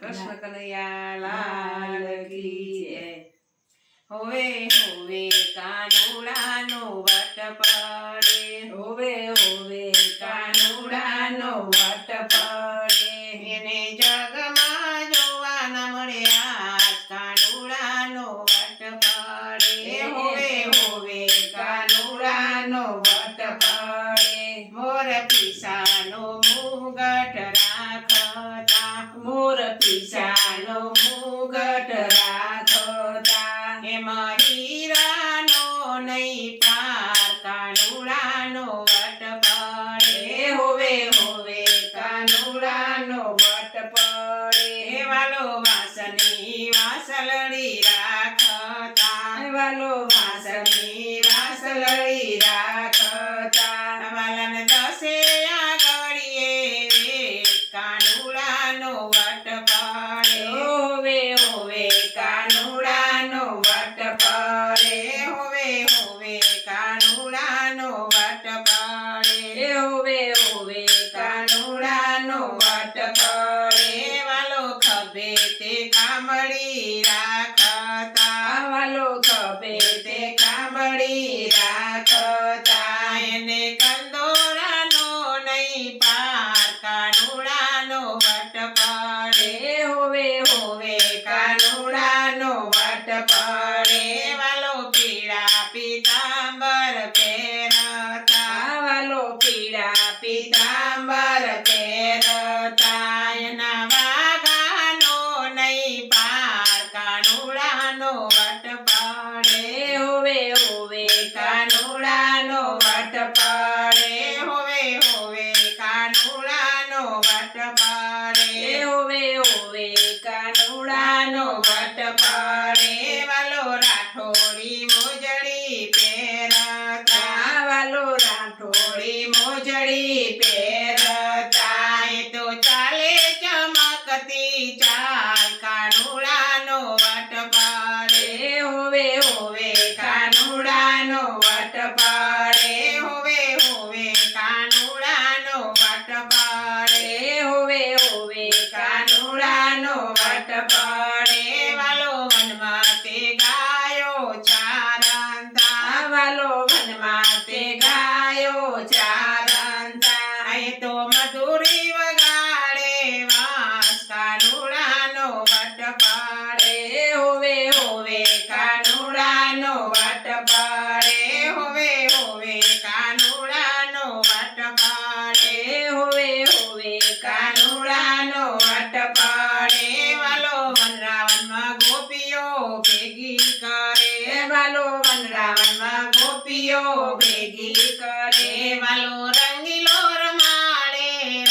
કૃષ્ણ કનૈયા લાલ કી જય. હોવે હોવે કાનુડાનો વટ પડે. હોવે હોવે કાનુડાનો વટ પડે. એને જગમાં જોવા ન મળ્યા કાનુડાનો વટ પડે. હોવે હોવે કાનુડાનો વટ પીસાનો મુગટ રાખતા એમાં હીરાનો નહીં પાર કાનુડાનો વટ પડે. હોવે હોવે કાનુડાનો વટ પડે. વાલો વાસની વાસલડી રાખતા. વાલો વાસની વાસલડી હોવે હોવે કાનુડાનો વટ કરે વાલો ખભે તે કામડી રાખતા. વાલો ખભે તે કામડી રાખતા. એને કંદોરાનો નહીં કાનુડાનો પાડે. ઓવે ઓવે કાનુડાનો વટ પડે. વાલો રાઠોડી મોજડી પહેરતા. વાલો રાઠોડી મોજડી પહેરતા. એ તો ચાલે ચમકતી વાલો વાલો રંગીલો રમાડે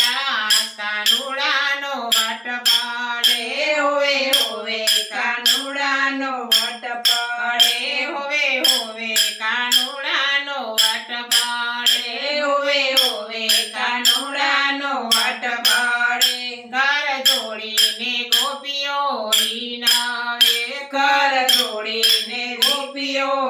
કાનુડાનો વટ પાડે. હોવે હોવે કાનુડાનો વટ પડે. હોવે હોવે કાનુડાનો વટ પડે. હોવે હોવે કાનુડાનો વટ પાડે. ઘર જોડીને ગોપીઓ રીનાવે કર જોડીને ગોપીઓ